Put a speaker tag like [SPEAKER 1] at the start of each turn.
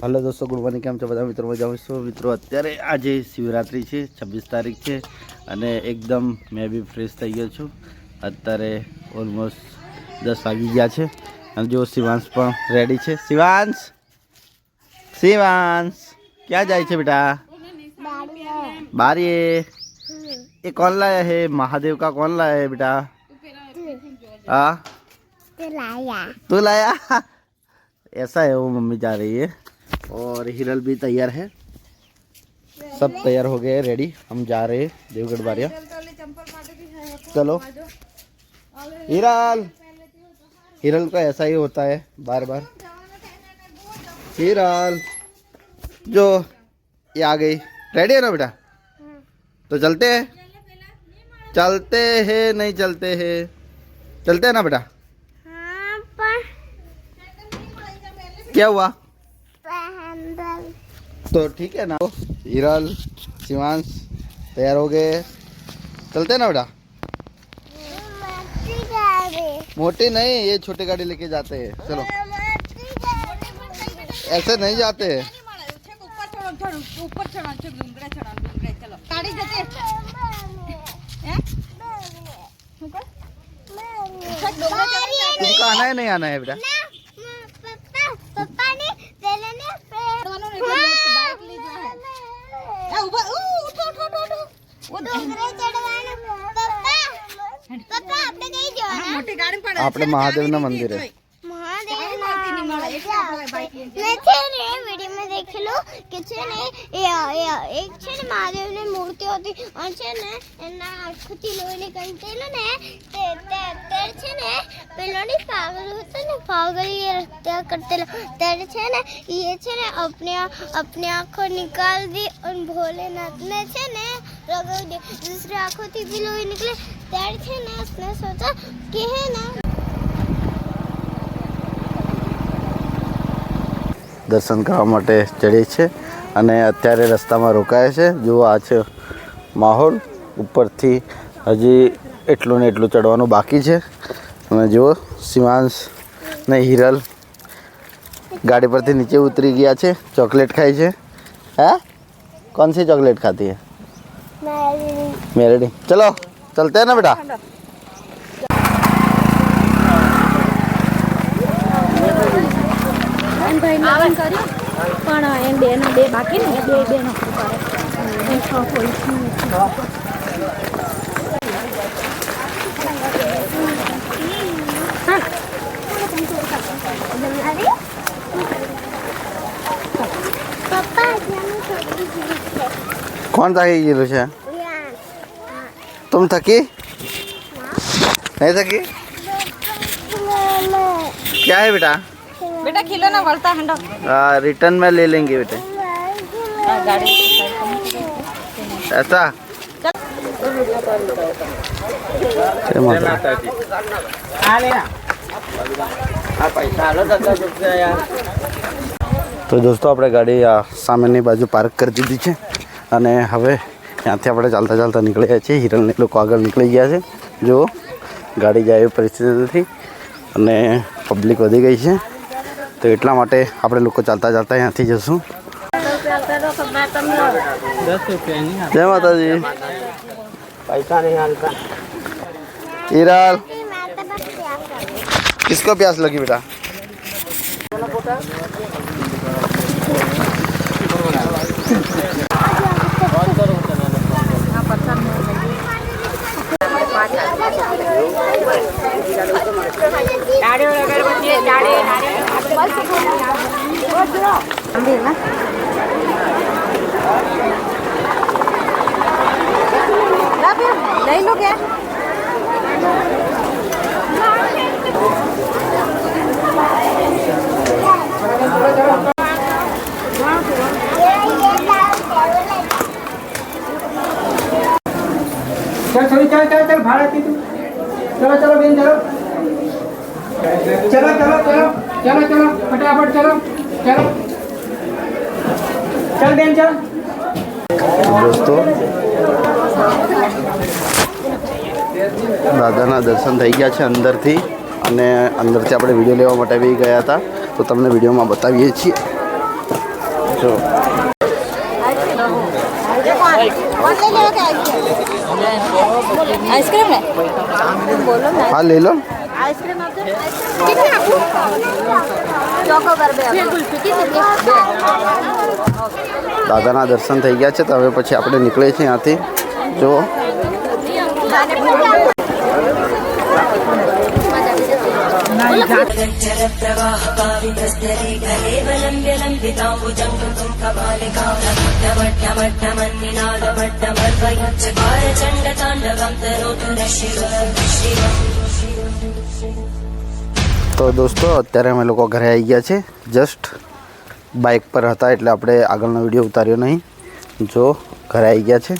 [SPEAKER 1] hello દોસ્તો good morning કેમ છો બધા મિત્રો મજા આવશો મિત્રો અત્યારે આજે શિવરાત્રિ છે છવ્વીસ તારીખ છે અને એકદમ મેં બી ફ્રેશ થઈ ગયો છું અત્યારે ઓલમોસ્ટ દસ વાગી ગયા છે અને જો શિવાંશ પણ રેડી છે શિવાંશ શિવાંશ ક્યાં જાય છે બેટા બારીએ એ કોણ લાયા હે મહાદેવ કા કોણ લાયા હે બેટા હા તું લાયા તું લાયા ऐसा है वो मम्मी जा रही और हिरल भी तैयार है सब तैयार हो गए रेडी हम जा रहे हैं देवगढ़ बारिया चलो हिरल हिरल का ऐसा ही होता है बार बार हिरल जो ये आ गई रेडी है ना बेटा तो चलते हैं चलते हैं नहीं चलते हैं चलते हैं ना बेटा हाँ, क्या हुआ तो ठीक है ना हिरल शिवांश तैयार हो गए चलते ना बेटा मोटी नहीं ये छोटी गाड़ी लेके जाते हैं चलो ऐसे नहीं जाते हैं तुमको आना है नहीं आना है बेटा આપણે મહાદેવના મંદિરે
[SPEAKER 2] કે છે ને એક છે ને મહાદેવની મૂર્તિ હતી અને છે ને એના આંખોથી લોહી નીકળતેલું ને તે છે ને પેલોની પાઘડી હતો ને પાઘડી રસ્તા ત્યારે છે ને એ છે ને અપને અપને આંખો નીકાળી દી અને ભોલેનાથને છે ને લગાવી દે દૂસરી આંખોથી બી લોહી નીકળે ત્યારે છે ને આપણે સોચા કે હે ને
[SPEAKER 1] દર્શન કરવા માટે ચડે છે અને અત્યારે રસ્તામાં રોકાય છે જુઓ આ છે માહોલ ઉપરથી હજી એટલું ને એટલું ચડવાનું બાકી છે અને જુઓ શિવાંશ ને હિરલ ગાડી પરથી નીચે ઉતરી ગયા છે ચોકલેટ ખાય છે छे है ચોકલેટ सी चॉकलेट
[SPEAKER 2] मेरे
[SPEAKER 1] चलो चलते हैं ना बेटा
[SPEAKER 3] પણ એમ બે ના બે બાકી ને બે બે નો
[SPEAKER 2] હા
[SPEAKER 1] कौन थकी
[SPEAKER 2] गिलो
[SPEAKER 1] तुम थकी नहीं थकी क्या है बेटा
[SPEAKER 3] बेटा खिलौना बढ़ता है
[SPEAKER 1] रिटर्न हाँ, में ले लेंगे बेटे
[SPEAKER 3] हाँ,
[SPEAKER 1] ऐसा तो दोस्तों अपने गाड़ी सामने बाजू पार्क कर दी थी અને હવે અહીંથી આપણે ચાલતા ચાલતા નીકળીયા છે હીરન નીકળો આગળ નીકળી ગયા છે જો ગાડી જાય એ પરિસ્થિતિ હતી અને પબ્લિક વધી ગઈ છે તો એટલા માટે આપણે લોકો ચાલતા જાતા અહીંથી જશું જે માતાજી
[SPEAKER 4] પૈસા નહીં હાલતા
[SPEAKER 1] ઈરલ
[SPEAKER 2] किसको પ્યાસ લાગી
[SPEAKER 1] બેટા ચાલો મોટા ना
[SPEAKER 3] ले लो क्या
[SPEAKER 4] चल चल चल चल चल भाड़ा की तू चलो चलो बेन चलो चलो चलो चलो ચલો ચલો ફટાફટ ચલો ચલો ચલ બેન ચલો
[SPEAKER 1] દોસ્તો દાદાના દર્શન થઈ ગયા છે અંદરથી અને અંદરથી આપણે વિડીયો લેવા માટે બી ગયા હતા તો તમને વિડીયોમાં બતાવીએ છીએ
[SPEAKER 3] જો
[SPEAKER 1] હા લઈ લો
[SPEAKER 3] आइसक्रीम आपके कितने आपको ચોકો ગરબે
[SPEAKER 1] દાદાના દર્શન થઈ ગયા છે તો હવે પછી આપણે નીકળીએ છીએ અહીંયાથી જો ण्डताण्डवं तरोतु न शिवं शिवम् તો દોસ્તો અત્યારે અમે લોકો ઘરે આવી ગયા છે જસ્ટ બાઇક પર હતા એટલે આપણે આગળનો વિડીયો ઉતાર્યો નહીં જો ઘરે આવી ગયા છે